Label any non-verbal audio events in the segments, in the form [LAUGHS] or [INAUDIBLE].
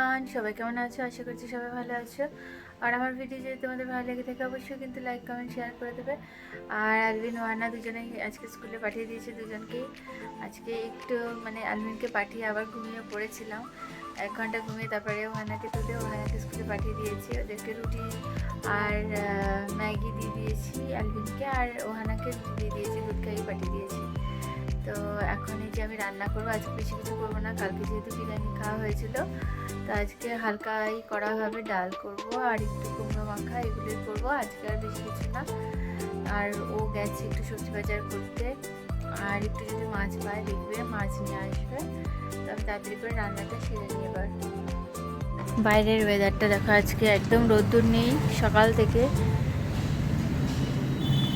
Everyone, সবাই কেমন আছো? আশা করছি সবাই ভালো আছো। আর আমার ভিডিও যদি তোমাদের ভালো লেগে থাকে, অবশ্যই কিন্তু লাইক কমেন্ট শেয়ার করে দেবে। আর আলবিন ওয়ানা দুজনেই আজকে স্কুলে পাঠিয়ে দিয়েছে দুজনকেই। আজকে একটু মানে আলবিনকে পাঠিয়ে আবার ঘুমিয়ে পড়েছিলাম। এক ঘণ্টা ঘুমিয়ে তারপরে ওহানাকে তুলে ওহানাকে স্কুলে পাঠিয়ে দিয়েছি। ওদেরকে রুটি আর ম্যাগি দিয়ে দিয়েছি আলবিনকে। আর ওহানাকে দিয়ে দিয়েছি, দুধ খাইয়ে পাঠিয়ে দিয়েছি। তো এখন এই যে আমি রান্না করব, আজকে বেশি কিছু করব না, কালকে যেহেতু বিরিয়ানি খাওয়া হয়েছিল, তো আজকে হালকাই করা হবে, ডাল করব আর একটু কুমড়ো মাখা, এগুলোই করব, আজকে আর বেশি কিছু না। আর ও গেছে একটু সবজি বাজার করতে, আর একটু যদি মাছ পায় দেখবে, মাছ নিয়ে আসবে, তো আমি তাড়াতাড়ি করে রান্নাটা সেরে নিই এবার। বাইরের ওয়েদারটা দেখো, আজকে একদম রোদ্দুর নেই, সকাল থেকে।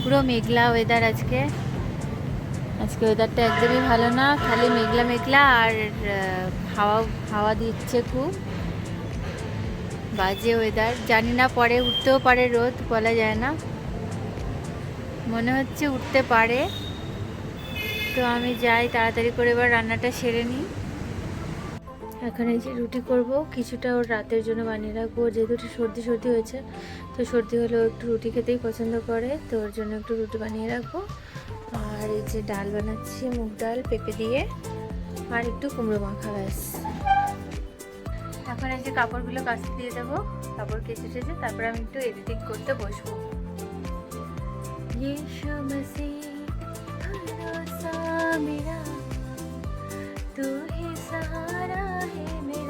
পুরো মেঘলা ওয়েদার আজকে। আজকে ওয়েদারটা একদমই ভালো না। খালি মেঘলা মেঘলা আর হাওয়া হাওয়া দিচ্ছে খুব। বাজে ওয়েদার জানি না পরে উঠতেও পারে রোদ, বলা যায় না। মনে হচ্ছে উঠতে পারে। তো আমি যাই, তাড়াতাড়ি করে এবার রান্নাটা সেরে নিই। এখন এই যে রুটি করব, কিছুটা ওর রাতের জন্য বানিয়ে রাখব। যেহেতু সর্দি সর্দি হয়েছে, তো সর্দি হলে ও একটু রুটি খেতেই পছন্দ করে, তো ওর জন্য একটু রুটি বানিয়ে রাখব। আর এই যে ডাল বানাচ্ছি মুগ ডাল পেঁপে দিয়ে আর একটু কুমড়ো মাখা ব্যাস এখন এই যে কাপড়গুলো কাচতে দিয়ে দেবো কাপড় কেচে টেচে তারপরে আমি একটু এডিটিং করতে বসবো यीशु मसीह भरोसा मेरा तू ही सहारा है मेरा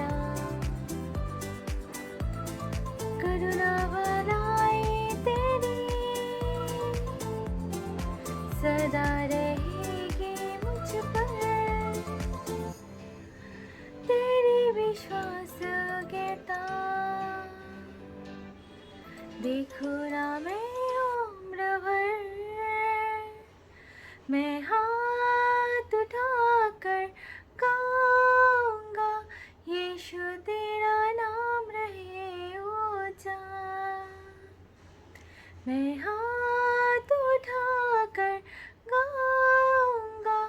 देखो ना मैं उम्र भर मैं हाथ उठाकर गाऊँगा, यीशु तेरा नाम रहे ऊँचा मैं हाथ उठाकर गाऊँगा,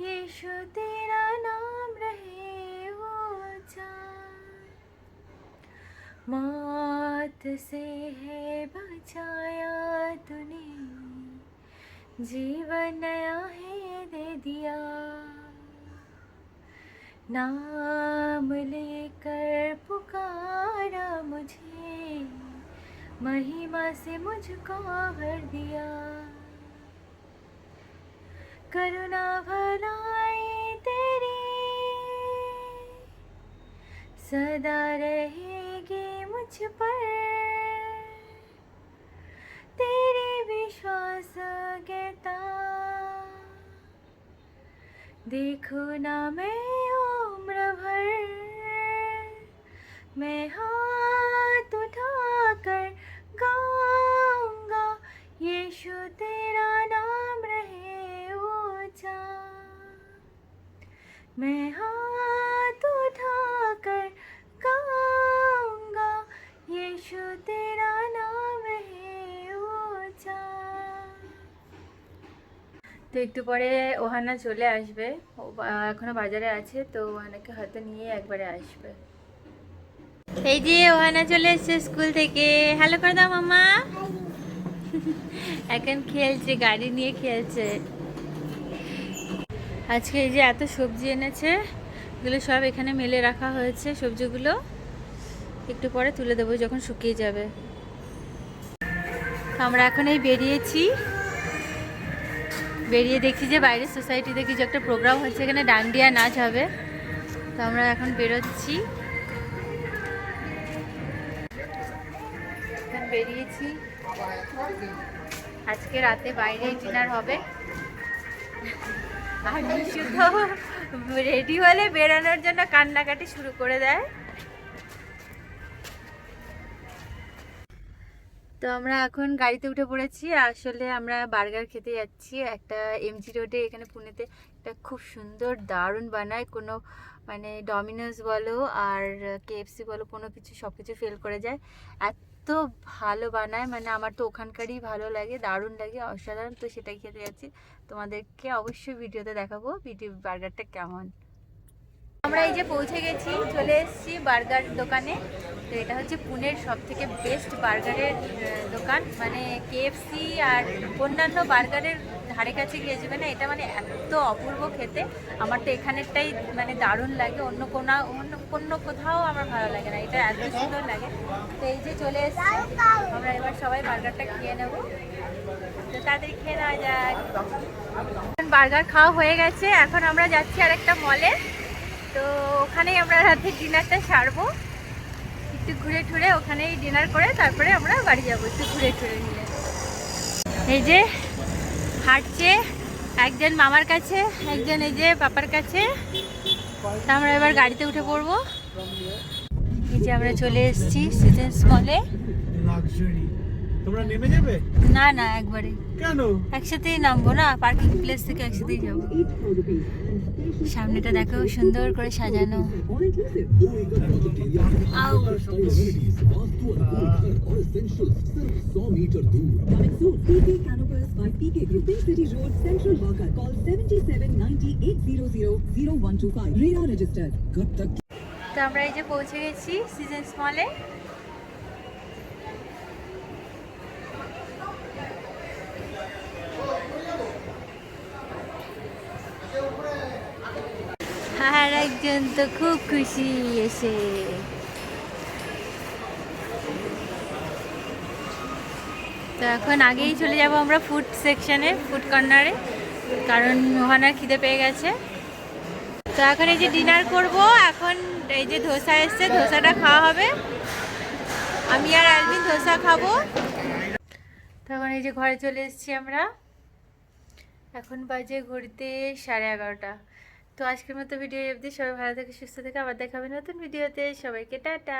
यीशु तेरा नाम रहे ऊँचा से है बचाया तूने। जीवन नया है दे दिया। नाम लेकर पुकारा मुझे। महिमा से मुझको भर दिया। करुणा भलाई तेरी। सदा रहेगी मुझ पर। तेरे विश्वास कहता देखो ना मैं उम्र भर। मैं हाथ उठाकर गाऊँगा, यीशु तेरा नाम रहे ऊँचा। मैं हाथ তো একটু পরে ওহানা চলে আসবে। এখনও বাজারে আছে তো ওহানাকে হয়তো নিয়ে একবারে আসবে। এই যে ওহানা চলে এসেছে স্কুল থেকে। হ্যালো করে দাও মামা [LAUGHS] এখন খেলছে গাড়ি নিয়ে খেলছে। আজকে এই যে এত সবজি এনেছে এগুলো সব এখানে মেলে রাখা হয়েছে সবজিগুলো। একটু পরে তুলে দেবো যখন শুকিয়ে যাবে। আমরা এখন এই বেরিয়েছি। বেরিয়ে দেখছি যে বাইরের সোসাইটিতে কিছু একটা প্রোগ্রাম হচ্ছে, এখানে ডান্ডিয়া নাচ হবে। তো আমরা এখন বেরোচ্ছি। বেরিয়েছি। আজকে রাতে বাইরে ডিনার হবে। আর নিশু রেডি হলে বেরোনোর জন্য কান্নাকাটি শুরু করে দেয়। তো আমরা এখন গাড়িতে উঠে পড়েছি। আসলে আমরা বার্গার খেতে যাচ্ছি। একটা এমজি রোডে এখানে পুনেতে। একটা খুব সুন্দর, দারুণ বানায়। কোনো মানে ডমিনোস বলো আর কেএফসি বলো, কোনো কিছু সব কিছু ফেল করে যায়। এত ভালো বানায়। মানে আমার তো ওখানকারই ভালো লাগে, দারুণ লাগে, অসাধারণ। তো সেটাই খেতে যাচ্ছি। তোমাদেরকে অবশ্যই ভিডিওতে দেখাবো, ভিডিও বার্গারটা কেমন। আমরা এই যে পৌঁছে গেছি, চলে এসেছি বার্গার দোকানে। তো এটা হচ্ছে পুনের সব থেকে বেস্ট বার্গারের দোকান। মানে কেএফসি আর অন্যান্য বার্গারের ধারে কাছে গিয়ে যাবে না, এটা মানে এত অপূর্ব খেতে। আমার তো এখানেরটাই মানে দারুণ লাগে, অন্য কোনো, অন্য অন্য কোথাও আমার ভালো লাগে না, এটা এত সুন্দর লাগে। তো এই যে চলে এসেছি, আমরা এবার সবাই বার্গারটা খেয়ে নেব। তো তাড়াতাড়ি খেয়ে নেওয়া যাক। বার্গার খাওয়া হয়ে গেছে, এখন আমরা যাচ্ছি আর একটা মলে তো ওখানেই আমরা রাতে ডিনারটা সারবো। একটু ঘুরে টুরে ওখানেই ডিনার করে তারপরে আমরা বাড়ি যাব, একটু ঘুরে টুরে নিয়ে। এই যে হাঁটছে একজন মামার কাছে, একজন এই যে পাপার কাছে। তা আমরা এবার গাড়িতে উঠে পড়ব। এই যে আমরা চলে এসেছি সিজেন্স মলে তোমরা নেমে যাবে? না না একবারে। কেন? একসাথেই নামবো না পার্কিং প্লেস থেকে একসাথেই যাব। সামনেটা দেখো সুন্দর করে সাজানো। তো আমরা এই যে পৌঁছে গেছি সিজন স্মলে আর একজন তো খুব খুশি এসে। তো এখন আগেই চলে যাব আমরা ফুড সেকশনে ফুড কর্নারে কারণ ওখানে খিদে পেয়ে গেছে। তো এখন এই যে ডিনার করব, এখন এই যে ধোসা এসছে, ধোসাটা খাওয়া হবে। আমি আর অ্যালভিন ধোসা খাব। তখন এই যে ঘরে চলে এসেছি আমরা। এখন বাজে ঘড়িতে সাড়ে এগারোটা। তো আজকের মতো ভিডিও অবধি। সবাই ভালো থেকে সুস্থ থেকে আবার দেখাবে নতুন ভিডিওতে। সবাইকে টাটা।